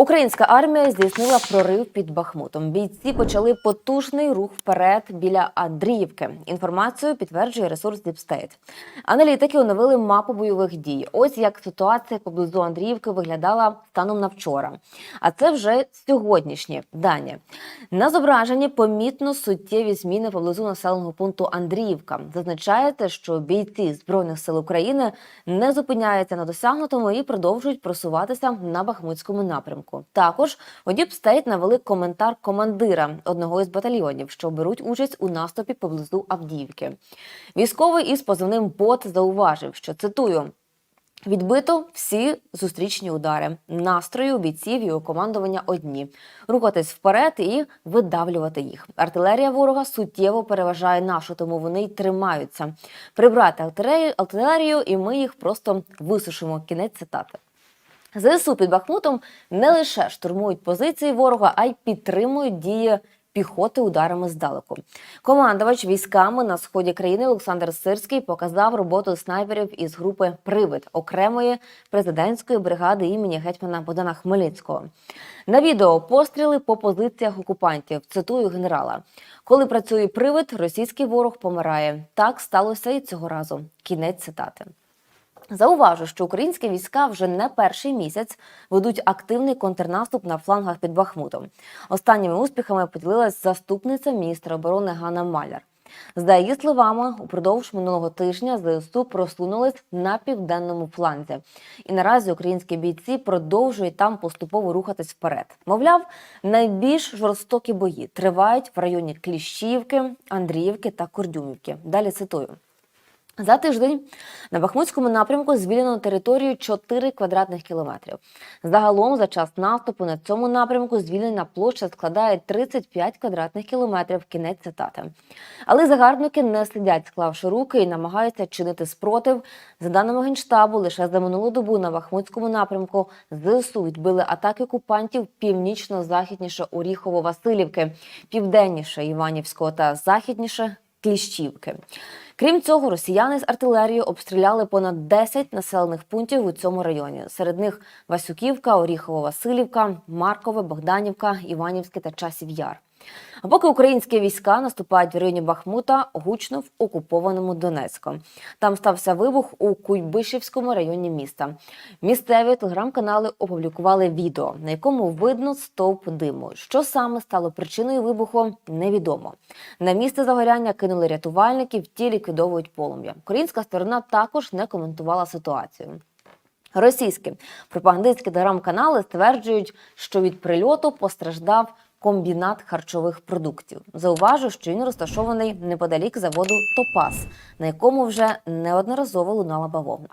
Українська армія здійснила прорив під Бахмутом. Бійці почали потужний рух вперед біля Андріївки. Інформацію підтверджує ресурс State. Аналітики оновили мапу бойових дій. Ось як ситуація поблизу Андріївки виглядала станом на вчора. А це вже сьогоднішні дані. На зображенні помітно суттєві зміни поблизу населеного пункту Андріївка. Зазначається, що бійці збройних сил України не зупиняються на досягнутому і продовжують просуватися на Бахмутському напрямку. Також у Deep State навели коментар командира одного із батальйонів, що беруть участь у наступі поблизу Авдіївки. Військовий із позивним бот зауважив, що цитую. Відбито всі зустрічні удари. Настрої у бійців і у командування одні: рухатись вперед і видавлювати їх. Артилерія ворога суттєво переважає нашу, тому вони й тримаються. Прибрати артилерію, і ми їх просто висушимо. Кінець цитати. ЗСУ під Бахмутом не лише штурмують позиції ворога, а й підтримують дії піхоти ударами здалеку. Командувач військами на сході країни Олександр Сирський показав роботу снайперів із групи Привид окремої президентської бригади імені гетьмана Богдана Хмельницького. На відео постріли по позиціях окупантів. Цитую генерала: коли працює привид, російський ворог помирає. Так сталося і цього разу. Кінець цитати. Зауважу, що українські війська вже не перший місяць ведуть активний контрнаступ на флангах під Бахмутом. Останніми успіхами поділилась заступниця міністра оборони Ганна Маляр. За її словами, упродовж минулого тижня ЗСУ просунулись на південному фланзі, і наразі українські бійці продовжують там поступово рухатись вперед. Мовляв, найбільш жорстокі бої тривають в районі Кліщівки, Андріївки та Кордюмівки. Далі цитую. За тиждень на Бахмутському напрямку звільнено територію 4 квадратних кілометрів. Загалом за час наступу на цьому напрямку звільнена площа складає 35 квадратних кілометрів. Кінець цитати. Але загарбники не сидять, склавши руки і намагаються чинити спротив. За даними генштабу, лише за минулу добу на Бахмутському напрямку ЗСУ відбили атаки окупантів північно-західніше Оріхово-Василівки, південніше Іванівського та західніше Кліщівки. Крім цього, росіяни з артилерією обстріляли понад 10 населених пунктів у цьому районі. Серед них Васюківка, Оріхово-Василівка, Маркове, Богданівка, Іванівське та Часів Яр. А поки українські війська наступають в районі Бахмута, гучно в окупованому Донецьку. Там стався вибух у Куйбишівському районі міста. Місцеві телеграм-канали опублікували відео, на якому видно стовп диму. Що саме стало причиною вибуху, невідомо. На місце загоряння кинули рятувальників, ті ліквідовують полум'я. Українська сторона також не коментувала ситуацію. Російські пропагандистські телеграм-канали стверджують, що від прильоту постраждав комбінат харчових продуктів. Зауважу, що він розташований неподалік заводу Топас, на якому вже неодноразово лунала бавовна.